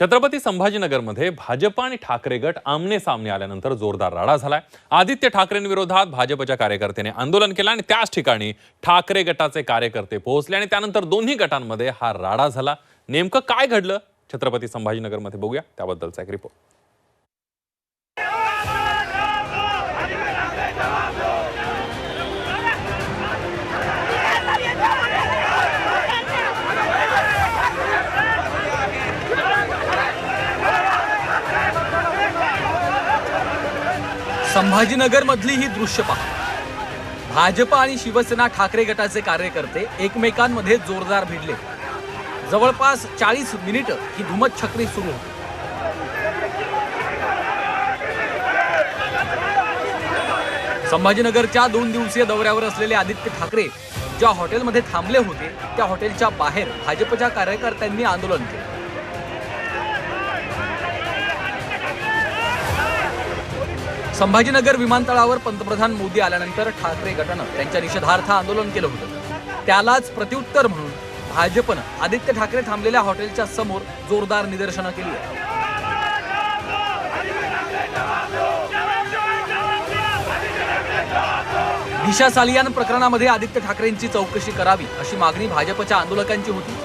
छत्रपती संभाजीनगरमध्ये भाजप आणि ठाकरे गट आमने सामने आल्यानंतर जोरदार राडा झालाय. आदित्य ठाकरेंविरोधात भाजपच्या कार्यकर्त्याने आंदोलन केलं आणि त्याच ठिकाणी ठाकरे गटाचे कार्यकर्ते पोहोचले आणि त्यानंतर दोन्ही गटांमध्ये हा राडा झाला. नेमकं काय घडलं? छत्रपती संभाजीनगरमध्ये बघूया. त्याबद्दलचा एक रिपोर्ट संभाजीनगर मधली ही दृश्य पहा. भाजप आणि शिवसेना ठाकरे गटाचे कार्यकर्ते एकमेकांमध्ये जोरदार भिडले. जवळपास चाळीस मिनिट ही धुमत छकरी सुरू होती. संभाजीनगरच्या दोन दिवसीय दौऱ्यावर असलेले आदित्य ठाकरे ज्या हॉटेलमध्ये थांबले होते त्या हॉटेलच्या बाहेर भाजपच्या कार्यकर्त्यांनी आंदोलन केलं. संभाजीनगर विमानतळावर पंतप्रधान मोदी आल्यानंतर ठाकरे गटानं त्यांच्या निषेधार्थ आंदोलन केलं होतं. त्यालाच प्रत्युत्तर म्हणून भाजपनं आदित्य ठाकरे थांबलेल्या हॉटेलच्या समोर जोरदार निदर्शनं केली आहेत. दिशा सालियान प्रकरणामध्ये आदित्य ठाकरेंची चौकशी करावी अशी मागणी भाजपच्या आंदोलकांची होती.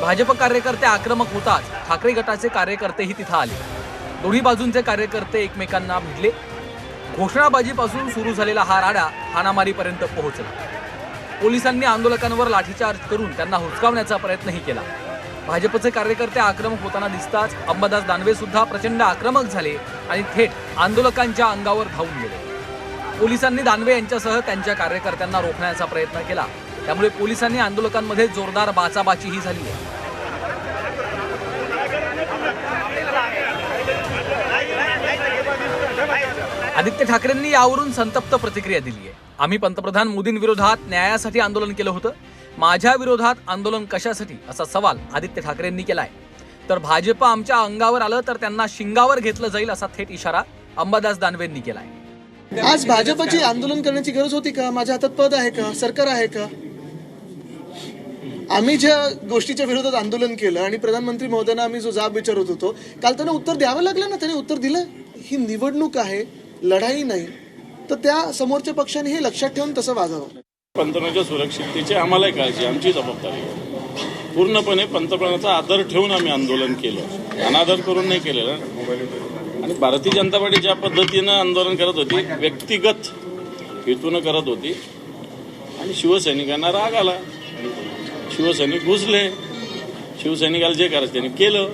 भाजप कार्यकर्ते आक्रमक होताच ठाकरे गटाचे कार्यकर्तेही तिथं आले. दोन्ही बाजूंचे कार्यकर्ते एकमेकांना भिडले घोषणाबाजीपासून सुरू झालेला हा राडा हाणामारीपर्यंत पोहोचला. पोलिसांनी आंदोलकांवर लाठीचार्ज करून त्यांना हुसकावण्याचा प्रयत्नही केला. भाजपचे कार्यकर्ते आक्रमक होताना दिसताच अंबादास दानवे सुद्धा प्रचंड आक्रमक झाले आणि थेट आंदोलकांच्या अंगावर धावून गेले. पोलिसांनी दानवे यांच्यासह त्यांच्या कार्यकर्त्यांना रोखण्याचा प्रयत्न केला. त्यामुळे पोलिसांनी आंदोलकांमध्ये जोरदार बाचाबाचीही झाली आदित्य ठाकरेंनी यावरून संतप्त प्रतिक्रिया दिली आहे आम्ही पंतप्रधान मोदींविरोधात न्यायासाठी आंदोलन केलं होतं. माझ्या विरोधात आंदोलन कशासाठी? असा सवाल आदित्य ठाकरेंनी केलाय. तर भाजप आमच्या अंगावर आलं तर त्यांना शिंगावर घेतलं जाईल असा थेट इशारा अंबादास दानवेंनी केलाय. आज भाजपची आंदोलन करण्याची गरज होती का? माझ्या हातात पद आहे का? सरकार आहे का? आम्ही ज्या गोष्टीच्या विरोधात आंदोलन केलं आणि प्रधानमंत्री महोदयांना आम्ही जो जाब विचारत होतो काल त्यांना उत्तर द्यावं लागलं ना? त्याने उत्तर दिलं. ही निवडणूक आहे. लढाई नाही तर त्या समोरच्या पक्षाने हे लक्षात ठेवून तसं वागावं. पंतप्रधानाच्या सुरक्षिततेची आम्हालाही काळजी आमची जबाबदारी पूर्णपणे पंतप्रधानाचा आदर ठेवून आम्ही आंदोलन केलं. अनादर करून नाही केलेलं. आणि भारतीय जनता पार्टी ज्या पद्धतीनं आंदोलन करत होती व्यक्तिगत हेतून करत होती आणि शिवसैनिकांना राग आला. शिवसैनिक घुसले. शिवसैनिकाला जे करायचं त्यांनी केलं.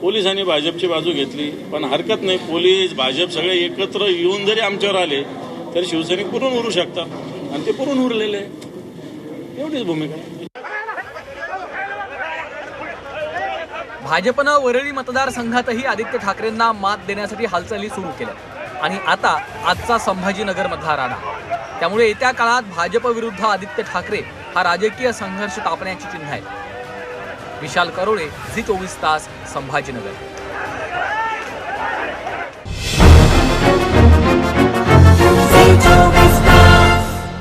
पोलिसांनी भाजपची बाजू घेतली. पण हरकत नाही पोलीस भाजप सगळे एकत्र येऊन जरी आमच्यावर आले तरी शिवसैनिक पुरून उरू शकतात. आणि ते पुरून उरलेले एवढीच भूमिका. भाजपनं वरळी मतदारसंघातही आदित्य ठाकरेंना मात देण्यासाठी हालचाली सुरू केल्या आणि आता आजचा संभाजीनगरमधला राडा त्यामुळे येत्या काळात भाजप विरुद्ध आदित्य ठाकरे हा राजकीय संघर्ष तापण्याची चिन्ह आहे विशाल करोळे झी चोवीस तास संभाजीनगर.